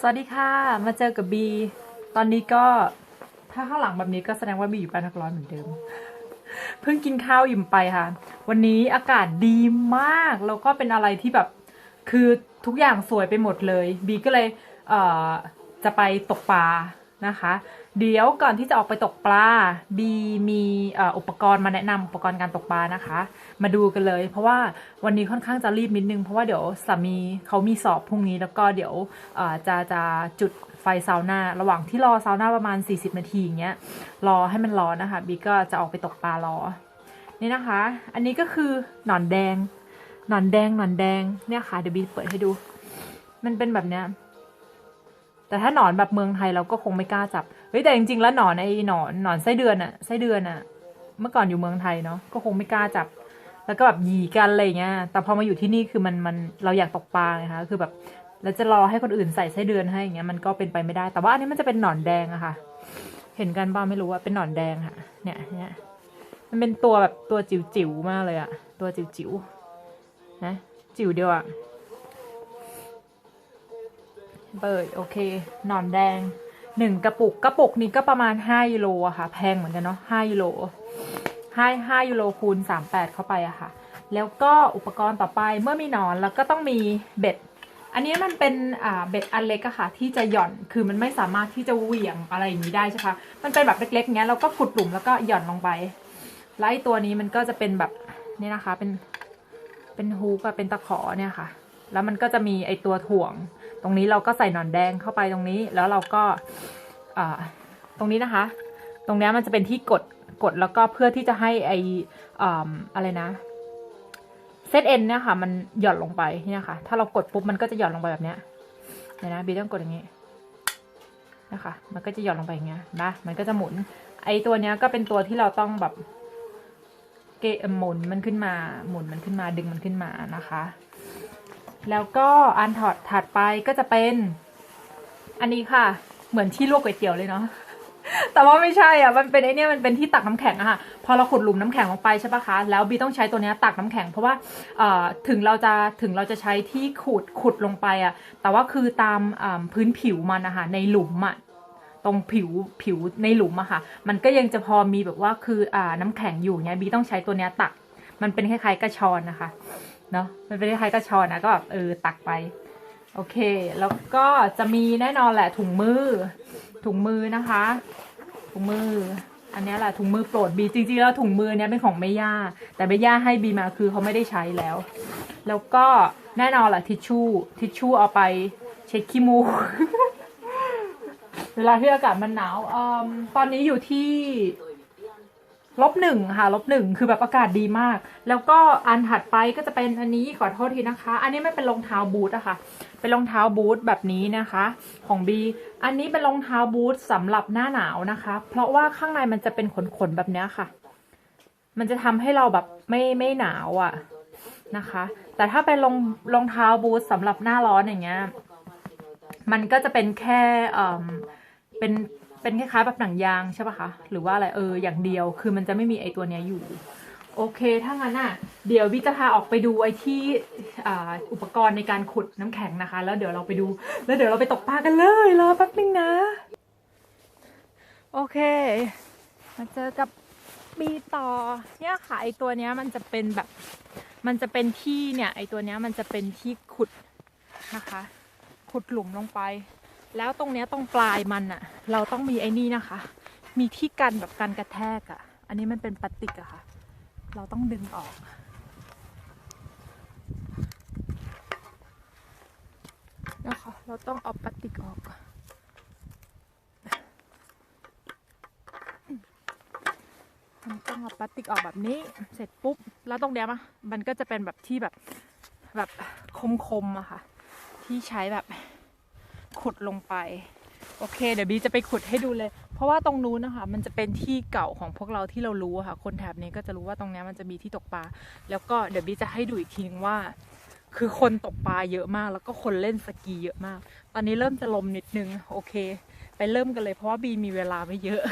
สวัสดีค่ะ มาเจอกับบี ตอนนี้ก็ถ้าข้างหลังแบบนี้ก็แสดงว่าบีอยู่บ้านทักร้อนเหมือนเดิม เพิ่งกินข้าวอิ่มไปค่ะ วันนี้อากาศดีมาก แล้วก็เป็นอะไรที่แบบ คือทุกอย่างสวยไปหมดเลย บีก็เลยเอ่อจะไปตกปลานะคะ เดี๋ยวก่อนที่จะออกไปตกปลาบีมีอุปกรณ์มาแนะนำอุปกรณ์การตกปลานะคะ มาดูกันเลย เพราะว่าวันนี้ค่อนข้างจะรีบนิดนึงเพราะว่าเดี๋ยวสามีเขามีสอบพรุ่งนี้แล้วก็เดี๋ยวจะจะจุดไฟซาวน่าระหว่างที่รอซาวน่าประมาณ 40 นาทีอย่างเงี้ยรอให้มันร้อนนะคะบีก็จะออกไปตกปลารอ นี่นะคะ อันนี้ก็คือหนอนแดงหนอนแดงหนอนแดงเนี่ยค่ะเดี๋ยวบีเปิดให้ดู มันเป็นแบบเนี้ย แต่ถ้าหนอนแบบเมืองไทยเราก็คงไม่กล้าจับ เฮ้ยแต่จริงๆแล้วหนอนไอ้หนอนหนอนไส้เดือนอะไส้เดือนอะเมื่อก่อนอยู่เมืองไทยเนาะก็คงไม่กล้าจับ แล้วก็แบบหยีกันอะไรอย่างเงี้ย แต่พอมาอยู่ที่นี่คือมันมันเราอยากตกปลาไงคะคือแบบเราจะรอให้คนอื่นใส่ไส้เดือนให้อย่างเงี้ยมันก็เป็นไปไม่ได้ แต่ว่าอันนี้มันจะเป็นหนอนแดงอะค่ะ เห็นกันบ้างไม่รู้ว่าเป็นหนอนแดงค่ะ เนี่ยเนี่ยมันเป็นตัวแบบตัวจิ๋วๆมากเลยอะตัวจิ๋วๆนะจิ๋วเดียวอะ เปิดโอเค หนอนแดงหนึ่งกระปุกกระปุกนี้ก็ประมาณห้ายูโรอะค่ะ แพงเหมือนกันเนาะห้ายูโรห้าห้ายูโรคูณสามแปดเข้าไปอะค่ะ แล้วก็อุปกรณ์ต่อไปเมื่อมีหนอนแล้วก็ต้องมีเบ็ด อันนี้มันเป็นอ่าเบ็ดอันเล็กอะค่ะ ที่จะหย่อนคือมันไม่สามารถที่จะเหวี่ยงอะไรอย่างนี้ได้ใช่ปะมันเป็นแบบเล็กๆเงี้ยเราก็ขุดหลุมแล้วก็หย่อนลงไปแล้วไอ้ตัวนี้มันก็จะเป็นแบบนี่นะคะเป็นเป็นฮูกอะเป็นตะขอเนี่ยค่ะ แล้วมันก็จะมีไอตัวถ่วง ตรงนี้เราก็ใส่หนอนแดงเข้าไปตรงนี้ แล้วเราก็ตรงนี้นะคะ ตรงเนี้ยมันจะเป็นที่กดกดแล้วก็เพื่อที่จะให้ไออะไรนะเซตเอ็นเนี่ยค่ะมันหย่อนลงไปเนี่ยค่ะถ้าเรากดปุ๊บมันก็จะหย่อนลงไปแบบเนี้ยเดี๋ยนะบีต้องกดอย่างนี้นะคะ มันก็จะหย่อนลงไปอย่างเงี้ยนะมันก็จะหมุน ไอตัวเนี้ยก็เป็นตัวที่เราต้องแบบเกะหมุนมันขึ้นมาหมุนมันขึ้นมาดึงมันขึ้นมานะคะ แล้วก็อันถอดถัดไปก็จะเป็น อันนี้ค่ะ เหมือนที่ลวกก๋วยเตี๋ยวเลยเนาะแต่ว่าไม่ใช่อะ มันเป็นไอเนี้ยมันเป็นที่ตักน้ำแข็งอะค่ะ พอเราขุดหลุมน้ำแข็งลงไปใช่ปะคะ แล้วบีต้องใช้ตัวเนี้ยตักน้ำแข็ง เพราะว่าถึงเราจะถึงเราจะใช้ที่ขุดขุดลงไปอะ แต่ว่าคือตามพื้นผิวมันนะคะในหลุมอะ ตรงผิวผิวในหลุมอะค่ะ มันก็ยังจะพอมีแบบว่าคืออน้ำแข็งอยู่เนี่ยบีต้องใช้ตัวเนี้ยตัก มันเป็นคล้ายๆกระชอนนะคะ เนาะมันเป็นคล้ายกระชอนนะก็แบบเออตักไป โอเค แล้วก็จะมีแน่นอนแหละถุงมือ ถุงมือนะคะ ถุงมือ อันนี้แหละถุงมือโปรดบีจริงๆแล้วถุงมือเนี้ยเป็นของแม่ย่า แต่แม่ย่าให้บีมาคือเขาไม่ได้ใช้แล้ว แล้วก็แน่นอนแหละทิชชู่ทิชชู่เอาไปเช็ดขี้มูกเวลาที่อากาศมันหนาวอตอนนี้อยู่ที่ ลบหนึ่งค่ะลบหนึ่งคือแบบอากาศดีมาก แล้วก็อันถัดไปก็จะเป็นอันนี้ขอโทษทีนะคะ อันนี้ไม่เป็นรองเท้าบูทอะค่ะ เป็นรองเท้าบูทแบบนี้นะคะ ของบีอันนี้เป็นรองเท้าบูทสำหรับหน้าหนาวนะคะ เพราะว่าข้างในมันจะเป็นขนๆแบบเนี้ยค่ะ มันจะทำให้เราแบบไม่ไม่หนาวอะนะคะ แต่ถ้าเป็นรองรองเท้าบูทสำหรับหน้าร้อนอย่างเงี้ยมันก็จะเป็นแค่เอ่อเป็น เป็นคล้ายๆแบบหนังยางใช่ปะคะ หรือว่าอะไรเอออย่างเดียวคือมันจะไม่มีไอตัวเนี้ยอยู่ โอเคถ้างั้นอะเดี๋ยววิจะพาออกไปดูไอที่อ่าอุปกรณ์ในการขุดน้ำแข็งนะคะ แล้วเดี๋ยวเราไปดู แล้วเดี๋ยวเราไปตกปลากันเลยรอแป๊บนึงนะ โอเคมาเจอกับปีต่อเนี่ยค่ะไอตัวเนี้ยมันจะเป็นแบบมันจะเป็นที่เนี่ยไอตัวเนี้ยมันจะเป็นที่ขุดนะคะ ขุดหลุมลงไป แล้วตรงเนี้ยตรงปลายมันอะเราต้องมีไอ้นี่นะคะ มีที่กันแบบกันกระแทกอะอันนี้มันเป็นพลาสติกอะค่ะ เราต้องดึงออก นะคะ เราต้องเอาพลาสติกออกมันต้องเอาพลาสติกออกแบบนี้ เสร็จปุ๊บ แล้วตรงเนี้ยมะมันก็จะเป็นแบบที่แบบแบบคมๆอะค่ะ ที่ใช้แบบ ขุดลงไปโอเค เดี๋ยวบีจะไปขุดให้ดูเลย เพราะว่าตรงนู้นนะคะมันจะเป็นที่เก่าของพวกเราที่เรารู้ค่ะ คนแถบนี้ก็จะรู้ว่าตรงนี้มันจะมีที่ตกปลาแล้วก็เดี๋ยวบีจะให้ดูอีกทีนึงว่า คือคนตกปลาเยอะมาก แล้วก็คนเล่นสกีเยอะมาก ตอนนี้เริ่มจะลมนิดนึงโอเค ไปเริ่มกันเลยเพราะว่าบีมีเวลาไม่เยอะ